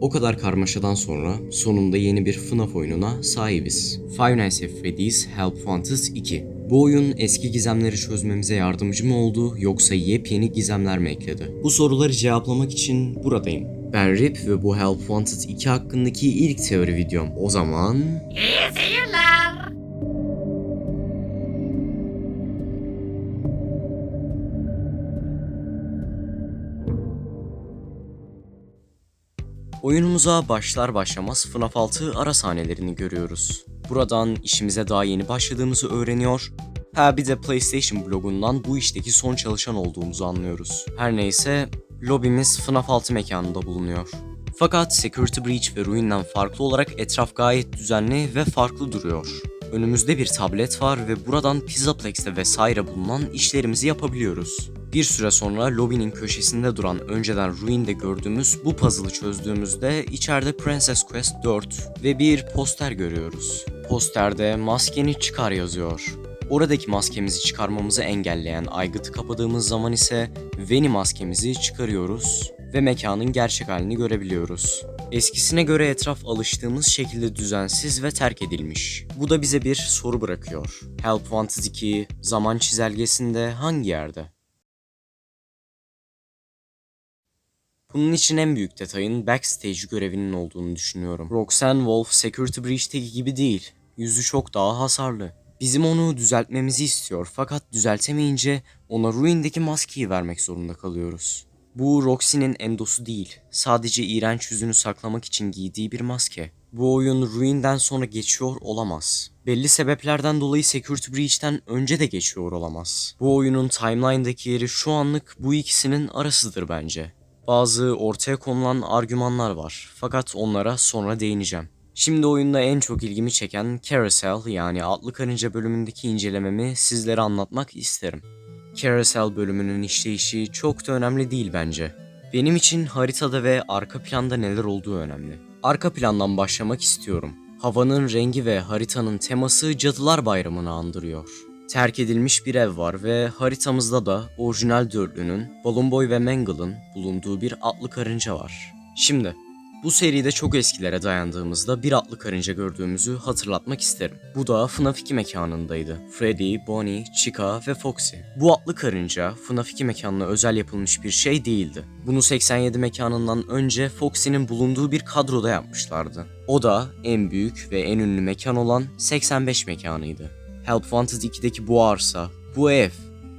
O kadar karmaşadan sonra sonunda yeni bir FNAF oyununa sahibiz. Five Nights at Freddy's Help Wanted 2. Bu oyun eski gizemleri çözmemize yardımcı mı oldu yoksa yepyeni gizemler mi ekledi? Bu soruları cevaplamak için buradayım. Ben Rip ve bu Help Wanted 2 hakkındaki ilk teori videom. O zaman... İyi seyirler. Oyunumuza başlar başlamaz FNAF 6 ara sahnelerini görüyoruz. Buradan işimize daha yeni başladığımızı öğreniyor. Ha bir de PlayStation blogundan bu işteki son çalışan olduğumuzu anlıyoruz. Her neyse lobimiz FNAF 6 mekanında bulunuyor. Fakat Security Breach ve Ruin'den farklı olarak etraf gayet düzenli ve farklı duruyor. Önümüzde bir tablet var ve buradan Pizzaplex'te vesaire bulunan işlerimizi yapabiliyoruz. Bir süre sonra lobinin köşesinde duran önceden Ruin'de gördüğümüz bu puzzle'ı çözdüğümüzde içeride Princess Quest 4 ve bir poster görüyoruz. Posterde maskeni çıkar yazıyor. Oradaki maskemizi çıkarmamızı engelleyen aygıtı kapadığımız zaman ise Veni maskemizi çıkarıyoruz ve mekanın gerçek halini görebiliyoruz. Eskisine göre etraf alıştığımız şekilde düzensiz ve terk edilmiş. Bu da bize bir soru bırakıyor. Help Wanted 2 zaman çizelgesinde hangi yerde? Bunun için en büyük detayın backstage görevinin olduğunu düşünüyorum. Roxanne Wolf Security Breach'teki gibi değil. Yüzü çok daha hasarlı. Bizim onu düzeltmemizi istiyor fakat düzeltemeyince ona Ruin'deki maskeyi vermek zorunda kalıyoruz. Bu Roxy'nin endosu değil, sadece iğrenç yüzünü saklamak için giydiği bir maske. Bu oyun Ruin'den sonra geçiyor olamaz. Belli sebeplerden dolayı Security Breach'ten önce de geçiyor olamaz. Bu oyunun timeline'daki yeri şu anlık bu ikisinin arasıdır bence. Bazı ortaya konulan argümanlar var fakat onlara sonra değineceğim. Şimdi oyunda en çok ilgimi çeken Carousel yani Atlı Karınca bölümündeki incelememi sizlere anlatmak isterim. Carousel bölümünün işleyişi çok da önemli değil bence. Benim için haritada ve arka planda neler olduğu önemli. Arka plandan başlamak istiyorum. Havanın rengi ve haritanın teması Cadılar Bayramı'nı andırıyor. Terk edilmiş bir ev var ve haritamızda da orijinal dörtlünün, Balloon Boy ve Mangle'ın bulunduğu bir atlı karınca var. Şimdi bu seride çok eskilere dayandığımızda bir atlı karınca gördüğümüzü hatırlatmak isterim. Bu da FNAF 2 mekanındaydı. Freddy, Bonnie, Chica ve Foxy. Bu atlı karınca FNAF 2 mekanına özel yapılmış bir şey değildi. Bunu 87 mekanından önce Foxy'nin bulunduğu bir kadroda yapmışlardı. O da en büyük ve en ünlü mekan olan 85 mekanıydı. Help Wanted 2'deki bu arsa, bu ev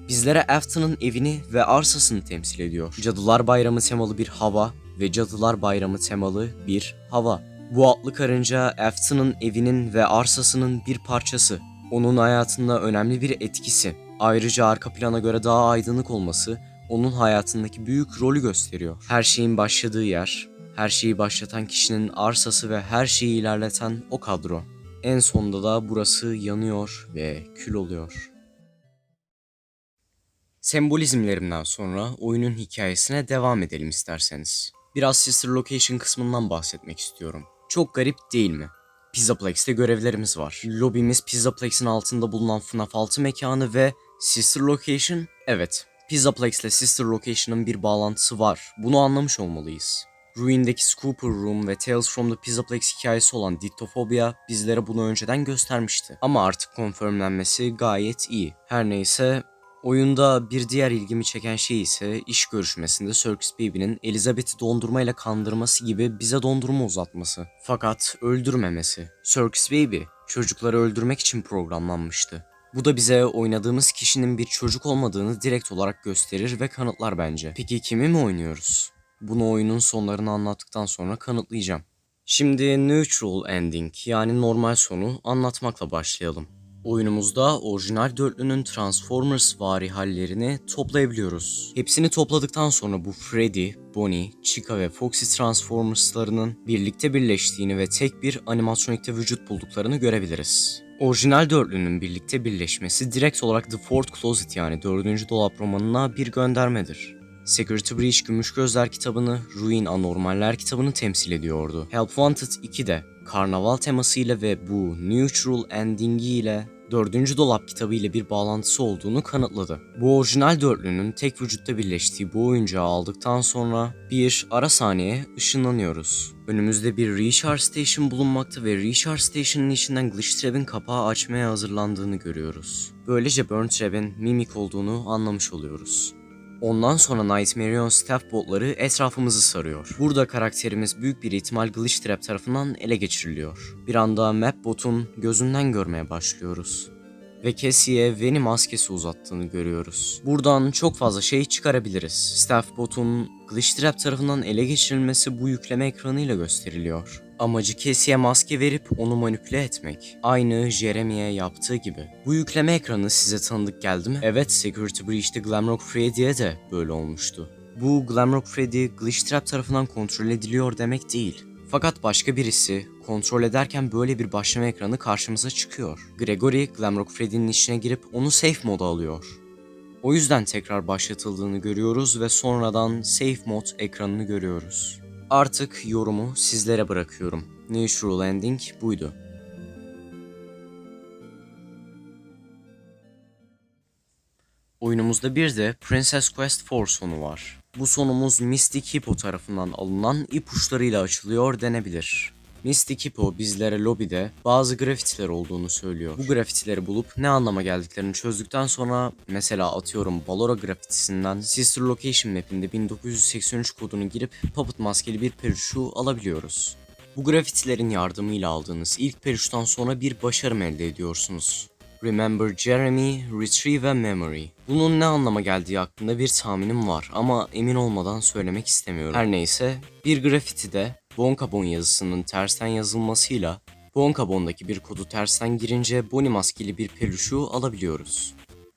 bizlere Afton'ın evini ve arsasını temsil ediyor. Cadılar Bayramı temalı bir hava ve Cadılar Bayramı temalı bir hava. Bu atlı karınca Afton'ın evinin ve arsasının bir parçası. Onun hayatında önemli bir etkisi. Ayrıca arka plana göre daha aydınlık olması onun hayatındaki büyük rolü gösteriyor. Her şeyin başladığı yer, her şeyi başlatan kişinin arsası ve her şeyi ilerleten o kadro. En sonunda da burası yanıyor ve kül oluyor. Sembolizmlerimden sonra oyunun hikayesine devam edelim isterseniz. Biraz Sister Location kısmından bahsetmek istiyorum. Çok garip değil mi? Pizzaplex'te görevlerimiz var. Lobimiz Pizzaplex'in altında bulunan FNAF 6 mekanı ve Sister Location, evet. Pizzaplex'le Sister Location'ın bir bağlantısı var. Bunu anlamış olmalıyız. Ruin'deki Scooper Room ve Tales from the Pizzaplex hikayesi olan Dittophobia bizlere bunu önceden göstermişti. Ama artık konfirmlenmesi gayet iyi. Her neyse Oyunda bir diğer ilgimi çeken şey ise iş görüşmesinde Circus Baby'nin Elizabeth'i dondurmayla kandırması gibi bize dondurma uzatması. Fakat öldürmemesi. Circus Baby çocukları öldürmek için programlanmıştı. Bu da bize oynadığımız kişinin bir çocuk olmadığını direkt olarak gösterir ve kanıtlar bence. Peki kimi mi oynuyoruz? Bunu oyunun sonlarını anlattıktan sonra kanıtlayacağım. Şimdi neutral ending yani normal sonu anlatmakla başlayalım. Oyunumuzda orijinal dörtlünün Transformers vari hallerini toplayabiliyoruz. Hepsini topladıktan sonra bu Freddy, Bonnie, Chica ve Foxy Transformers'larının birlikte birleştiğini ve tek bir animatronikte vücut bulduklarını görebiliriz. Orijinal dörtlünün birlikte birleşmesi direkt olarak The Fourth Closet yani dördüncü dolap romanına bir göndermedir. Security Breach Gümüş Gözler kitabını, Ruin Anormaller kitabını temsil ediyordu. Help Wanted 2 de karnaval temasıyla ve bu neutral endingi ile Dördüncü dolap kitabı ile bir bağlantısı olduğunu kanıtladı. Bu orijinal dörtlünün tek vücutta birleştiği bu oyuncağı aldıktan sonra bir ara sahneye ışınlanıyoruz. Önümüzde bir Recharge Station bulunmakta ve Recharge Station'ın içinden Glitch Trap'in kapağı açmaya hazırlandığını görüyoruz. Böylece Burn Trap'in mimik olduğunu anlamış oluyoruz. Ondan sonra Nightmarion staff botları etrafımızı sarıyor. Burada karakterimiz büyük bir ihtimal Glitch Trap tarafından ele geçiriliyor. Bir anda Map botun gözünden görmeye başlıyoruz. Ve Cassie'ye Veni maskesi uzattığını görüyoruz. Buradan çok fazla şey çıkarabiliriz. Staff botun Glitch Trap tarafından ele geçirilmesi bu yükleme ekranıyla gösteriliyor. Amacı Cassie'ye maske verip onu manipüle etmek. Aynı Jeremy'e yaptığı gibi. Bu yükleme ekranı size tanıdık geldi mi? Evet, Security Breach'te Glamrock Freddy'ye de böyle olmuştu. Bu Glamrock Freddy Glitch Trap tarafından kontrol ediliyor demek değil. Fakat başka birisi kontrol ederken böyle bir başlama ekranı karşımıza çıkıyor. Gregory Glamrock Freddy'nin içine girip onu safe moda alıyor. O yüzden tekrar başlatıldığını görüyoruz ve sonradan safe mod ekranını görüyoruz. Artık yorumu sizlere bırakıyorum. Natural Ending buydu. Oyunumuzda bir de Princess Quest 4 sonu var. Bu sonumuz Mystic Hippo tarafından alınan ipuçlarıyla açılıyor denebilir. Mystic Hippo bizlere lobide bazı grafitiler olduğunu söylüyor. Bu grafitileri bulup ne anlama geldiklerini çözdükten sonra mesela atıyorum Ballora grafitisinden Sister Location mapinde 1983 kodunu girip Puppet maskeli bir peruşu alabiliyoruz. Bu grafitilerin yardımıyla aldığınız ilk peruştan sonra bir başarım elde ediyorsunuz. Remember Jeremy, Retrieve a Memory. Bunun ne anlama geldiği hakkında bir tahminim var ama emin olmadan söylemek istemiyorum. Her neyse, bir grafitide Bonkabon yazısının tersten yazılmasıyla Bonkabon'daki bir kodu tersten girince Bonnie maskeli bir peluşu alabiliyoruz.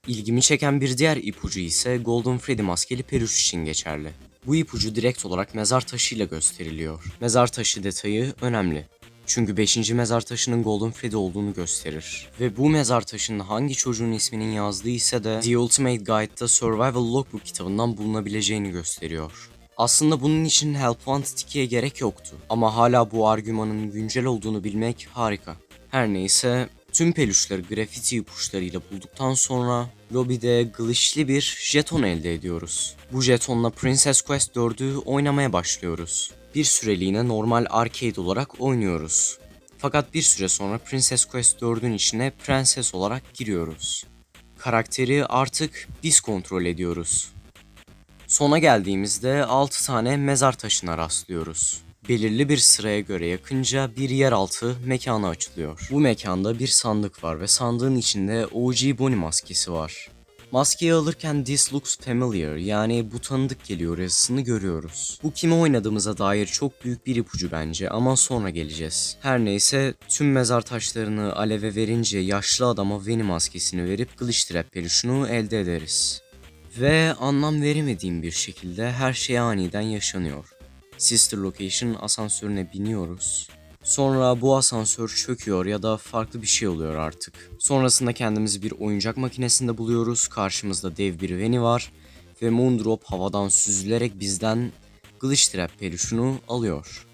İlgimi çeken bir diğer ipucu ise Golden Freddy maskeli peluş için geçerli. Bu ipucu direkt olarak mezar taşıyla gösteriliyor. Mezar taşı detayı önemli. Çünkü 5. mezar taşının Golden Freddy olduğunu gösterir. Ve bu mezar taşının hangi çocuğun isminin yazdığı ise de The Ultimate Guide'da Survival Logbook kitabından bulunabileceğini gösteriyor. Aslında bunun için Help Wanted 2'ye gerek yoktu. Ama hala bu argümanın güncel olduğunu bilmek harika. Her neyse tüm peluşları grafiti ipuçlarıyla bulduktan sonra lobide glitchli bir jeton elde ediyoruz. Bu jetonla Princess Quest 4'ü oynamaya başlıyoruz. Bir süreliğine normal arcade olarak oynuyoruz. Fakat bir süre sonra Princess Quest 4'ün içine prenses olarak giriyoruz. Karakteri artık biz kontrol ediyoruz. Sona geldiğimizde 6 tane mezar taşına rastlıyoruz. Belirli bir sıraya göre yakınca bir yeraltı mekanı açılıyor. Bu mekanda bir sandık var ve sandığın içinde OG Bonnie maskesi var. Maskeyi alırken this looks familiar yani bu tanıdık geliyor yazısını görüyoruz. Bu kimi oynadığımıza dair çok büyük bir ipucu bence ama sonra geleceğiz. Her neyse tüm mezar taşlarını aleve verince yaşlı adama Veni maskesini verip Glitch Trap peluşunu elde ederiz. Ve anlam veremediğim bir şekilde her şey aniden yaşanıyor. Sister Location asansörüne biniyoruz. Sonra bu asansör çöküyor ya da farklı bir şey oluyor artık. Sonrasında kendimizi bir oyuncak makinesinde buluyoruz. Karşımızda dev bir Veni var ve Moondrop havadan süzülerek bizden Glitch Trap peluşunu alıyor.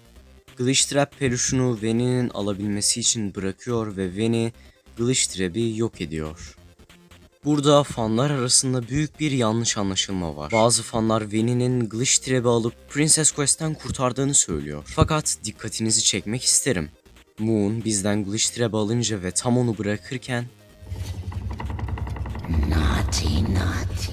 Glitch Trap peluşunu Veni'nin alabilmesi için bırakıyor ve Veni Glitch Trap'i yok ediyor. Burada fanlar arasında büyük bir yanlış anlaşılma var. Bazı fanlar Veni'nin Glitch Trap'i alıp Princess Quest'ten kurtardığını söylüyor. Fakat dikkatinizi çekmek isterim. Moon bizden Glitch Trap'i alınca ve tam onu bırakırken Naughty, naughty.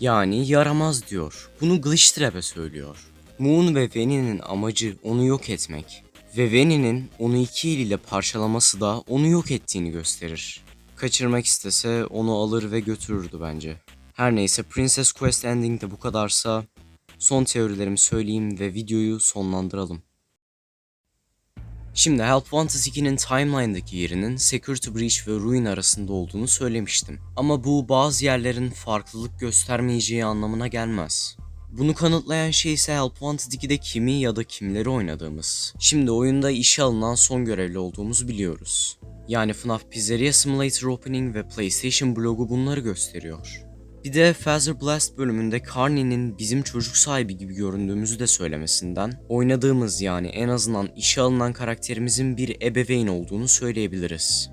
yani yaramaz diyor. Bunu Glitch Trap'e söylüyor. Moon ve Veni'nin amacı onu yok etmek. Ve Veni'nin onu iki eliyle parçalaması da onu yok ettiğini gösterir. Kaçırmak istese onu alır ve götürürdü bence. Her neyse Princess Quest Ending de bu kadarsa son teorilerimi söyleyeyim ve videoyu sonlandıralım. Şimdi Help Wanted 2'nin timeline'daki yerinin Security Breach ve Ruin arasında olduğunu söylemiştim. Ama bu bazı yerlerin farklılık göstermeyeceği anlamına gelmez. Bunu kanıtlayan şey ise Help Wanted 2'de kimi ya da kimleri oynadığımız. Şimdi oyunda işe alınan son görevli olduğumuzu biliyoruz. Yani FNAF Pizzeria Simulator Opening ve PlayStation blogu bunları gösteriyor. Bir de Feather Blast bölümünde Carney'nin bizim çocuk sahibi gibi göründüğümüzü de söylemesinden oynadığımız yani en azından işe alınan karakterimizin bir ebeveyn olduğunu söyleyebiliriz.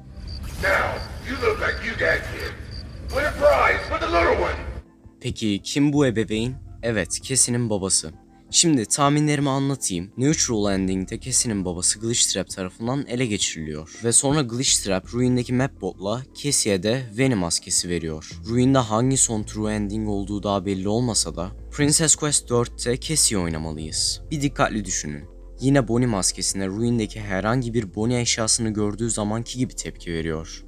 Peki kim bu ebeveyn? Evet, Cassie'nin babası. Şimdi tahminlerimi anlatayım. Neutral Ending'de Cassie'nin babası Glitchtrap tarafından ele geçiriliyor. Ve sonra Glitchtrap Ruin'deki Mapbot'la Cassie'ye de Venom maskesi veriyor. Ruin'de hangi son True Ending olduğu daha belli olmasa da Princess Quest 4'te Cassie oynamalıyız. Bir dikkatli düşünün. Yine Bonnie maskesine Ruin'deki herhangi bir Bonnie eşyasını gördüğü zamanki gibi tepki veriyor.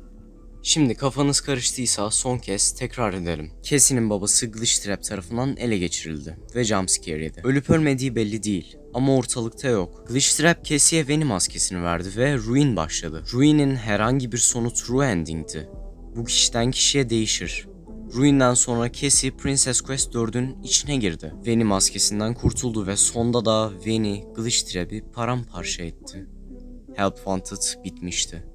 Şimdi kafanız karıştıysa son kez tekrar edelim. Cassie'nin babası Glitchtrap tarafından ele geçirildi ve jumpscare yedi. Ölüp ölmediği belli değil ama ortalıkta yok. Glitchtrap Cassie'ye Venom maskesini verdi ve Ruin başladı. Ruin'in herhangi bir sonu true ending'ti. Bu kişiden kişiye değişir. Ruin'den sonra Cassie Princess Quest 4'ün içine girdi. Veni maskesinden kurtuldu ve sonda da Veni Glitchtrap'i paramparça etti. Help Wanted bitmişti.